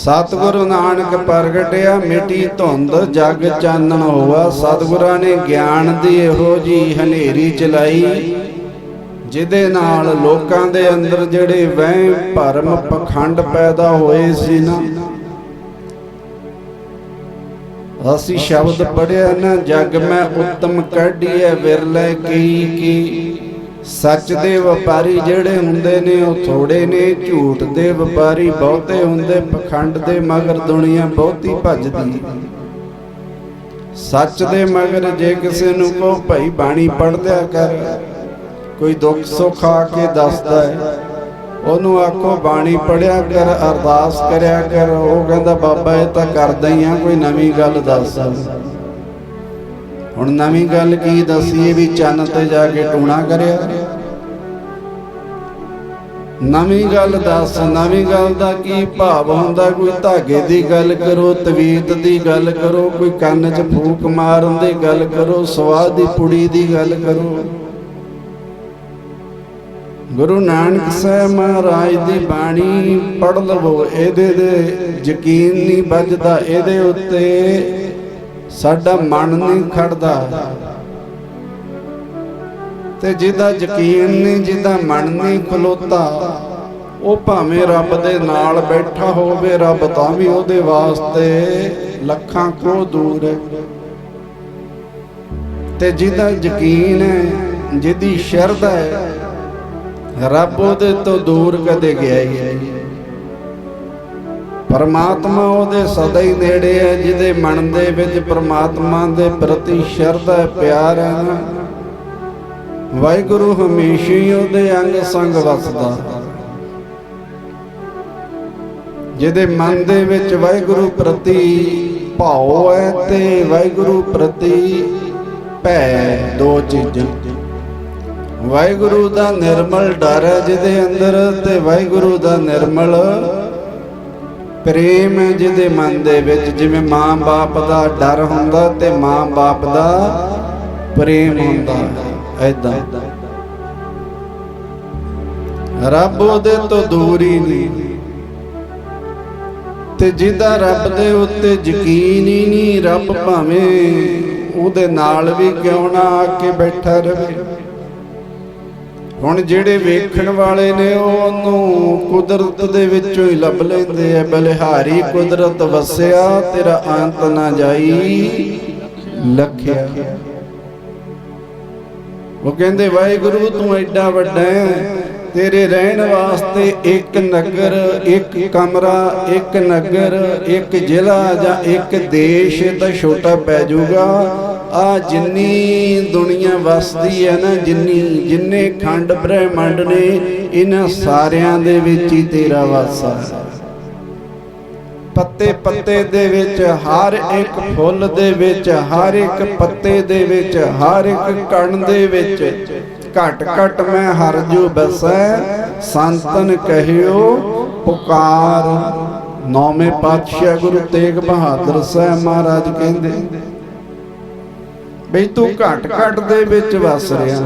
ਸਤਿਗੁਰੂ ਨਾਨਕ ਪ੍ਰਗਟਿਆ, ਮਿਟੀ ਧੁੰਦ ਜਗ ਚਾਨਣ ਹੋਆ। ਸਤਿਗੁਰਾਂ ਨੇ ਗਿਆਨ ਦੀ ਇਹੋ ਜੀ ਹਨੇਰੀ ਚਲਾਈ, ਜਿਹਦੇ ਨਾਲ ਲੋਕਾਂ ਦੇ ਅੰਦਰ ਜਿਹੜੇ ਵਹਿਮ, ਭਰਮ, ਪਖੰਡ ਪੈਦਾ ਹੋਏ ਸੀ ਨਾ। ਅਸੀਂ ਸ਼ਬਦ ਪੜਿਆ ਨਾ, ਜਗ ਮੈਂ ਉੱਤਮ ਕੱਢੀਐ, ਵਿਰਲੇ ਕੀ ਕੀ। ਸੱਚ ਦੇ ਵਪਾਰੀ ਜਿਹੜੇ ਹੁੰਦੇ ਨੇ ਉਹ ਥੋੜੇ ਨੇ, ਝੂਠ ਦੇ ਵਪਾਰੀ ਬਹੁਤੇ ਹੁੰਦੇ, ਪਖੰਡ ਦੇ ਮਗਰ ਦੁਨੀਆ ਬਹੁਤੀ ਭੱਜਦੀ। ਸੱਚ ਦੇ ਮਗਰ ਜੇ ਕਿਸੇ ਨੂੰ ਕੋ ਭਾਈ ਬਾਣੀ ਪੜਦਿਆ ਕਰ। ਕੋਈ ਦੁੱਖ ਸੁੱਖ ਆ ਕੇ ਦੱਸਦਾ ਹੈ। ਉਹਨੂੰ ਆਖੋ, ਬਾਣੀ ਪੜਿਆ ਕਰ, ਅਰਦਾਸ ਕਰਿਆ ਕਰ। ਉਹ ਕਹਿੰਦਾ, ਬਾਬਾ, ਇਹ ਤਾਂ ਕਰਦਾ ਹੀ ਆ, ਕੋਈ ਨਵੀਂ ਗੱਲ ਦੱਸ। ਹੁਣ ਨਵੀਂ ਗੱਲ ਕੀ ਦਸੀਏ ਵੀ ਚੰਨ ਤੇ ਜਾ ਕੇ ਟੂਣਾ ਕਰਿਆ। ਨਵੀਂ ਗੱਲ ਦੱਸ, ਨਵੀਂ ਗੱਲ ਦਾ ਕੀ ਭਾਵ ਹੁੰਦਾ? ਕੋਈ ਧਾਗੇ ਦੀ ਗੱਲ ਕਰੋ, ਤਵੀਤ ਦੀ ਗੱਲ ਕਰੋ, ਕੋਈ ਕੰਨ 'ਚ ਫੂਕ ਮਾਰਨ ਦੀ ਗੱਲ ਕਰੋ ਸਵਾਦ ਦੀ ਪੁੜੀ ਦੀ ਗੱਲ ਕਰੋ। ਗੁਰੂ ਨਾਨਕ ਸਾਹਿਬ ਮਹਾਰਾਜ ਦੀ ਬਾਣੀ ਪੜ ਲਵੋ, ਇਹਦੇ ਦੇ ਯਕੀਨ ਨਹੀਂ ਵੱਜਦਾ, ਇਹਦੇ ਉੱਤੇ ਸਾਡਾ ਮਨ ਨਹੀਂ ਖੜਦਾ। ਤੇ ਜਿਹਦਾ ਯਕੀਨ ਨਹੀਂ ਜਿਹਦਾ ਮਨ ਨਹੀਂ ਖਲੋਤਾ ਉਹ ਭਾਵੇਂ ਰੱਬ ਦੇ ਨਾਲ ਬੈਠਾ ਹੋਵੇ ਰੱਬ ਤਾਂ ਵੀ ਉਹਦੇ ਵਾਸਤੇ ਲੱਖਾਂ ਕੋ ਦੂਰ ਹੈ। ਤੇ ਜਿਹਦਾ ਯਕੀਨ ਹੈ ਜਿਹਦੀ ਸ਼ਰਧਾ ਹੈ ਰੱਬ ਉਹਦੇ ਤੋਂ ਦੂਰ ਕਦੇ ਗਿਆ ਹੀ ਨਹੀਂ। ਪਰਮਾਤਮਾ ਉਹਦੇ ਸਦਾ ਹੀ ਨੇੜੇ ਹੈ, ਜਿਹਦੇ ਮਨ ਦੇ ਵਿੱਚ ਪਰਮਾਤਮਾ ਦੇ ਪ੍ਰਤੀ ਸ਼ਰਧਾ ਪਿਆਰ ਹੈ ਨਾ। ਵਾਹਿਗੁਰੂ ਹਮੇਸ਼ਾ ਹੀ ਉਹਦੇ ਅੰਗ ਸੰਗ ਵਸਦਾ। ਜਿਹਦੇ ਮਨ ਦੇ ਵਿੱਚ ਵਾਹਿਗੁਰੂ ਪ੍ਰਤੀ ਭਾਉ ਹੈ ਤੇ ਵਾਹਿਗੁਰੂ ਪ੍ਰਤੀ ਭੈ ਦੋ ਚੀਜ਼ਾਂ। ਵਾਹਿਗੁਰੂ ਦਾ ਨਿਰਮਲ ਡਰ ਹੈ ਜਿਹਦੇ ਅੰਦਰ ਤੇ ਵਾਹਿਗੁਰੂ ਦਾ ਨਿਰਮਲ ਪ੍ਰੇਮ ਜਿਹਦੇ ਮਨ ਦੇ ਵਿੱਚ ਜਿਵੇਂ ਮਾਂ-ਬਾਪ ਦਾ ਡਰ ਹੁੰਦਾ ਤੇ ਮਾਂ-ਬਾਪ ਦਾ ਪ੍ਰੇਮ ਹੁੰਦਾ ਐਦਾਂ ਰੱਬ ਉਹਦੇ ਤੋਂ ਦੂਰ ਹੀ ਨਹੀਂ। ਤੇ ਜਿਹਦਾ ਰੱਬ ਦੇ ਉੱਤੇ ਯਕੀਨ ਹੀ ਨਹੀਂ, ਰੱਬ ਭਾਵੇਂ ਉਹਦੇ ਨਾਲ ਵੀ ਕਿਉਂ ਨਾ ਆ ਕੇ ਬੈਠਾ ਰਹੇ। ਹੁਣ ਜਿਹੜੇ ਵੇਖਣ ਵਾਲੇ ਨੇ ਉਹ ਉਹਨੂੰ ਕੁਦਰਤ ਦੇ ਵਿੱਚੋਂ ਹੀ ਲੱਭ ਲੈਂਦੇ ਆ। ਬਲਿਹਾਰੀ ਕੁਦਰਤ ਵਸਿਆ ਤੇਰਾ ਅੰਤ ਨਾ ਜਾਈ। ਲਖਿਆ। ਉਹ ਕਹਿੰਦੇ ਵਾਹਿਗੁਰੂ ਤੂੰ ਐਡਾ ਵੱਡਾ ਹੈ ਤੇਰੇ ਰਹਿਣ ਵਾਸਤੇ ਇੱਕ ਨਗਰ ਇੱਕ ਕਮਰਾ ਇੱਕ ਨਗਰ ਇੱਕ ਜ਼ਿਲ੍ਹਾ ਜਾਂ ਇੱਕ ਦੇਸ਼ ਤਾਂ ਛੋਟਾ ਪੈ ਜਾਊਗਾ। ਆ ਜਿੰਨੀ ਦੁਨੀਆ ਵਸਦੀ ਹੈ ਨਾ, ਜਿੰਨੀ ਜਿੰਨੇ ਖੰਡ ਬ੍ਰਹਿਮੰਡ ਨੇ, ਇਹਨਾਂ ਸਾਰਿਆਂ ਦੇ ਵਿੱਚ ਹੀ ਤੇਰਾ ਵਾਸਾ ਪੱਤੇ ਪੱਤੇ ਦੇ ਵਿੱਚ, ਹਰ ਇੱਕ ਫੁੱਲ ਦੇ ਵਿੱਚ, ਹਰ ਇੱਕ ਪੱਤੇ ਦੇ ਵਿੱਚ, ਹਰ ਇੱਕ ਕਣ ਦੇ ਵਿੱਚ, ਘਟ ਘਟ ਮੈਂ ਹਰ ਜੋ ਬਸੈ, ਸੰਤਨ ਕਹਿਓ, ਪੁਕਾਰ। ਨੌਵੇਂ ਪਾਤਸ਼ਾਹ ਗੁਰੂ ਤੇਗ ਬਹਾਦਰ ਸਾਹਿਬ ਮਹਾਰਾਜ ਕਹਿੰਦੇ ਬਈ ਤੂੰ ਘਟ ਘਟ ਦੇ ਵਿੱਚ ਵਸ ਰਿਹਾ।